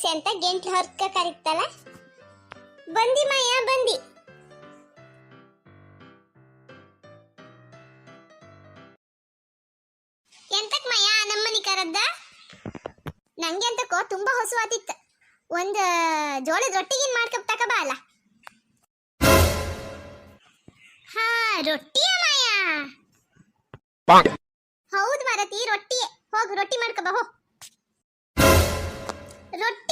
ಹರ್ಕ ಕರೀತಲ್ಲ? ಬಂದಿ ಮಾಯ ಬಂದಿ. ಎಂತಕ್ ಮಾಯ ನಮ್ಮನಿ ಕರದ್ದ? ನಂಗೆ ಎಂತಕ್ಕೋ ತುಂಬಾ ಹೊಸವಾತಿತ್ತು ಒಂದ್ ಜೋಳದ ರೊಟ್ಟಿಗಿನ್ ತಕ ಬಾ ಅಲ್ಲ. ಹಾ ರೊಟ್ಟಿಯ ಮಾಯ? ಹೌದು ಮಾರತಿ ರೊಟ್ಟಿ ಹೋಗು ರೊಟ್ಟಿ ಮಾಡ್ಕೊ ಬಾ ಹೋ. ರೊಟ್ಟಿಯ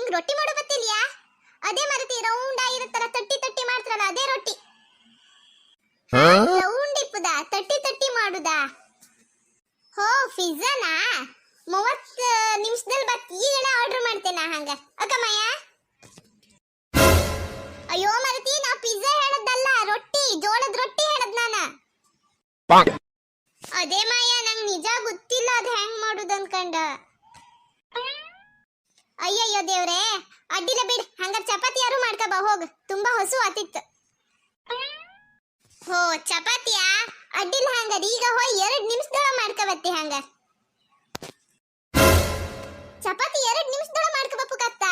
ನಿಂಗ್ ರೊಟ್ಟಿ ಮಾಡೋ ಗೊತ್ತಿಲ್ಯಾ? ಅದೇ ಮರತಿ ರೌಂಡ್ ಆಗಿರತ್ತಲ್ಲ ತಟ್ಟಿ ತಟ್ಟಿ ಮಾಡ್ತಾರಲ್ಲ ಅದೇ ರೊಟ್ಟಿ. ರೌಂಡ್ ಇಪ್ಪದ ತಟ್ಟಿ ತಟ್ಟಿ ಮಾಡುದಾ? ಹೋ ಪಿಜ್ಜಾನಾ ಮೂವತ್ತು ನಿಮಿಷದಲ್ಲಿ ಬತ್ ಈಗಣ ಆರ್ಡರ್ ಮಾಡ್ತೇನೆ ಹಂಗ. ಅಕ್ಕ ಮಾಯ? ಅಯ್ಯೋ ಮರತಿ ನಾ ಪಿಜ್ಜಾ ಹೇಳದ್ದಲ್ಲ ರೊಟ್ಟಿ ಜೋಳದ ರೊಟ್ಟಿ ಹೇಳದ್ ನಾನ. ಅದೇ ಮಾಯ ನಂಗ್ ನಿಜ ಗೊತ್ತಿಲ್ಲ ಅದ್ ಹೆಂಗ್ ಮಾಡುದು ಅನ್ಕಂಡ. ಅಯ್ಯಯ್ಯೋ ದೇವ್ರೇ, ಅಡ್ಡಿಲ್ಲ ಬಿಡ್. ಹಂಗಾರ ಚಪಾತಿ ಯಾರು ಮಾಡ್ಕ ಬಾ ಹೋಗ್. ತುಂಬಾ ಹೊಸು ಆತಿತ್ತು. ಹೋ, ಚಪಾತಿಯಾ? ಅಡ್ಡಿಲ್ಲ ಹಂಗಾರ ಈಗ ಹೋಯ್ ಎರಡ್ ನಿಮಿಷದೊಳ ಮಾಡ್ಕ ಬತ್ತಿ ಹಂಗಾರ. ಚಪಾತಿ ಎರಡ್ ನಿಮಿಷದೊಳ ಮಾಡ್ಕ ಬಪ್ಪು ಕತ್ತ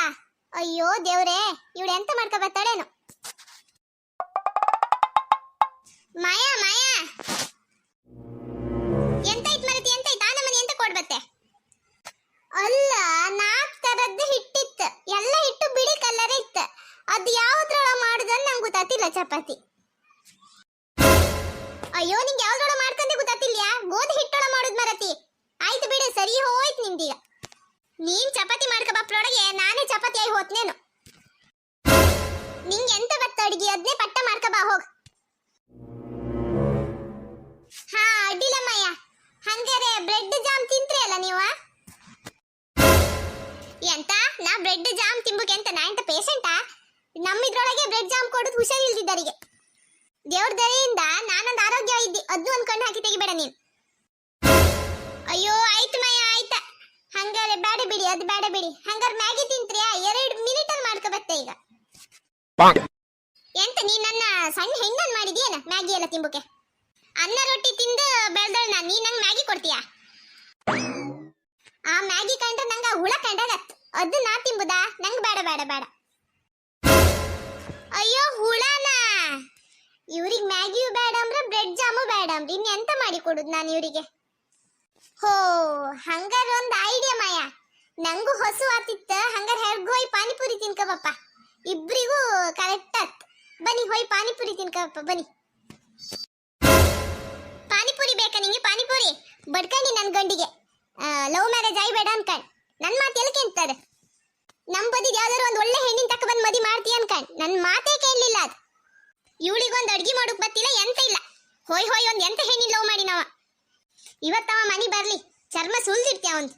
ಅಯ್ಯೋ ದೇವ್ರೇ ಇವಳು ಎಂತ ಮಾಡ್ಕ ಚಪಾತಿ. ಅಯ್ಯೋ, ನಿಂಗೆ ಯಾವ್ದ್ರೊಳ ಮಾಡ್ಕೊಂಡೆ ಗೊತ್ತಾತಿಲ್ಯಾ ಗೋಧಿ ಹಿಟ್ಟೊಳ ಮಾಡುದ್ ಮರತಿ. ಆಯ್ತು ಬಿಡು, ಸರಿ ಹೋಯ್ತು ನಿಂದೀಗ. ನೀನ್ ಚಪಾತಿ ಮಾಡ್ಕ ಬಪ್ಪಳೊಳಗೆ ನಾನೇ ಚಪಾತಿ ಆಗಿ ಹೋತ್ನೇನು. ನಿಂಗೆ ಎಂತ ಬತ್ತ ಅಡಿಗೆ? ಅದ್ನೇ ಪಟ್ಟ ಮಾಡ್ಕ ಹೋಗ ಹೋಗ್. ಹಾ ಅಡ್ಡಿಲಮ್ಮಯ್ಯ ಹಂಗಾರೆ ಬ್ರೆಡ್ ಜಾಮ್ ತಿಂತ್ರಿ ಅಲ್ಲ ನೀವು ಎಂತ? ನಾ ಬ್ರೆಡ್ ಜಾಮ್ ತಿಂಬುಕೆ ಅಂತ ನಾ ಎಂತ ಪೇಷಂಟಾ ನಮ್ಮಿದ್ರೊಳಗೆ ಬ್ರೆಡ್ ಜಾಮ್ ಕೊಡೋದು ಹುಷಾರಿಲ್ದಿದ್ದರಿಗೆ ದೇವ್ರ ದಯೆಯಿಂದ ನಾನೊಂದು ಆರೋಗ್ಯ ಇದ್ದಿ ಅದು ಒಂದ್ ಕಣ್ಣು ಹಾಕಿ ತೆಗಿಬೇಡ ನೀನು. ಅಯ್ಯೋ ಆಯ್ತು ಮಯ ಆಯ್ತ. ಹಂಗಾರೆ ಬೇಡ ಬಿಡಿ ಅದು ಬೇಡ ಬಿಡಿ. ಹಂಗಾರೆ ಮ್ಯಾಗಿ ತಿಂತ್ರಿಯ? ಎರಡು ಮಿನಿಟ್ ಅಲ್ಲಿ ಮಾಡ್ಕೊ ಬತ್ತೆ ಈಗ. ಎಂತ ನೀ ನನ್ನ ಸಣ್ಣ ಹೆಣ್ಣನ್ ಮಾಡಿದೀಯನ ಮ್ಯಾಗಿ ಎಲ್ಲ ತಿಂಬುಕೆ? ಅನ್ನ ರೊಟ್ಟಿ ತಿಂದು ಬೆಳ್ದಳ ನಾನು ನೀ ನಂಗೆ ಮ್ಯಾಗಿ ಕೊಡ್ತೀಯಾ? ಆ ಮ್ಯಾಗಿ ಕಂಡ್ರೆ ನಂಗೆ ಹುಳ ಕಂಡಾಗತ್ತು ಅದು ನಾ ತಿಂಬುದಾ? ನಂಗೆ ಬೇಡ ಬೇಡ ಬೇಡ ಅಯ್ಯೋ, ಹುಳನ? ಇವ್ರಿಗೆ ಮ್ಯಾಗಿಯೂ ಬೇಡ ಅಂದ್ರೆ ಬ್ರೆಡ್ ಜಾಮು ಬೇಡ ಅಂದ್ರೆ ಇನ್ನು ಎಂತ ಮಾಡಿ ಕೊಡುದು ನಾನು ಇವರಿಗೆ? ಹೋ ಹಂಗಾರ ಒಂದು ಐಡಿಯಾ ಮಾಯ. ನಂಗೂ ಹೊಸು ಆತಿತ್ತ, ಹಂಗಾರ ಹೆರ್ಗೋಯ್ ಪಾನಿಪುರಿ ತಿನ್ಕಬಪ್ಪ. ಇಬ್ರಿಗೂ ಕರೆಕ್ಟ್ ಆತ್. ಬನ್ನಿ, ಹೋಯ್ ಪಾನಿಪುರಿ ತಿನ್ಕಪ್ಪ ಬನ್ನಿ. ಪಾನಿಪುರಿ ಬೇಕಾ ನಿಂಗೆ? ಪಾನಿಪುರಿ? ಬಡ್ಕಣಿ ನನ್ನ ಗಂಡಿಗೆ. ಲವ್ ಮ್ಯಾರೇಜ್ ಆಯ್ಬೇಡ ಅನ್ಕಣ್. ನನ್ನ ಮಾತು ಎಲ್ಲಿ ಕೇಳ್ತಾರೆ ನಮ್ ಬದಿದ್ ಯಾವ್ದಾರು ಒಂದ್ ಒಳ್ಳೆ ಹೆಣ್ಣಿನ ತಕ್ಕ ಬಂದ್ ಮದಿ ಮಾಡ್ತೀಯ ಅನ್ಕಂಡ್ ನನ್ ಮಾತೇ ಕೇಳಲಿಲ್ಲ ಅದ್. ಇವಳಿಗೊಂದ್ ಅಡ್ಗಿ ಮಾಡೋಕ್ ಬತ್ತಿಲ್ಲ ಎಂತ ಇಲ್ಲ. ಹೋಯ್ ಹೋಯ್ ಒಂದ್ ಎಂತ ಹೆಣ್ಣಿನ ಲವ್ ಮಾಡಿ ನಾವ ಇವತ್ತವ ಮನಿ ಬರ್ಲಿ. ಚರ್ಮ ಸುಲ್ದಿರ್ತೀಯ ಒಂದ್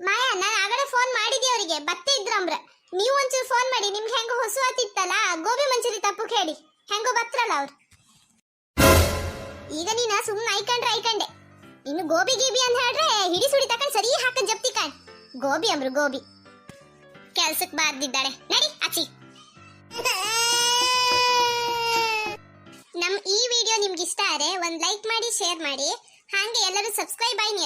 ಮಾಯಾ, ನಾನು ಆಗಲೇ ಫೋನ್ ಮಾಡಿದ್ದೆ ಅವರಿಗೆ. ಬತ್ತೆ ಇದ್ರಂಬ್ರ ನೀವು ಒಂಚೂರು ಫೋನ್ ಮಾಡಿ ನಿಮ್ಗೆ ಹೆಂಗೋ ಹೊಸು ಆತಿತ್ತಲ್ಲ ಗೋಬಿ ಮಂಚೂರಿ ತಪ್ಪು ಹೇಳಿ ಹೆಂಗೋ ಬತ್ರಲ್ಲ ಅವ್ರು. ಈಗ ನೀನ ಸುಮ್ಮನೆ ಐಕಂಡ್ರೆ ಐಕಂಡೆ. ಇನ್ನು ಗೋಬಿ ಗೀಬಿ ಅಂತ ಹೇಳ್ರೆ ಹಿಡಿ ಸುಡಿ ತಕೊಂಡ್ ಗೋಬಿ ಅಂದ್ರು ಗೋಬಿ. ಕೆಲ್ಸಕ್ ಬಾರ್ದಿದ್ದಾಳೆ. ನಡಿ ಅಚ್ಚಿ ನಮ್ ಈ ವಿಡಿಯೋ ನಿಮ್ಗೆ ಇಷ್ಟ ಆದ್ರೆ ಒಂದ್ ಲೈಕ್ ಮಾಡಿ, ಶೇರ್ ಮಾಡಿ. ಹಾಗೆ ಎಲ್ಲರೂ ಸಬ್ಸ್ಕ್ರೈಬ್ ಆಯ್ನಿ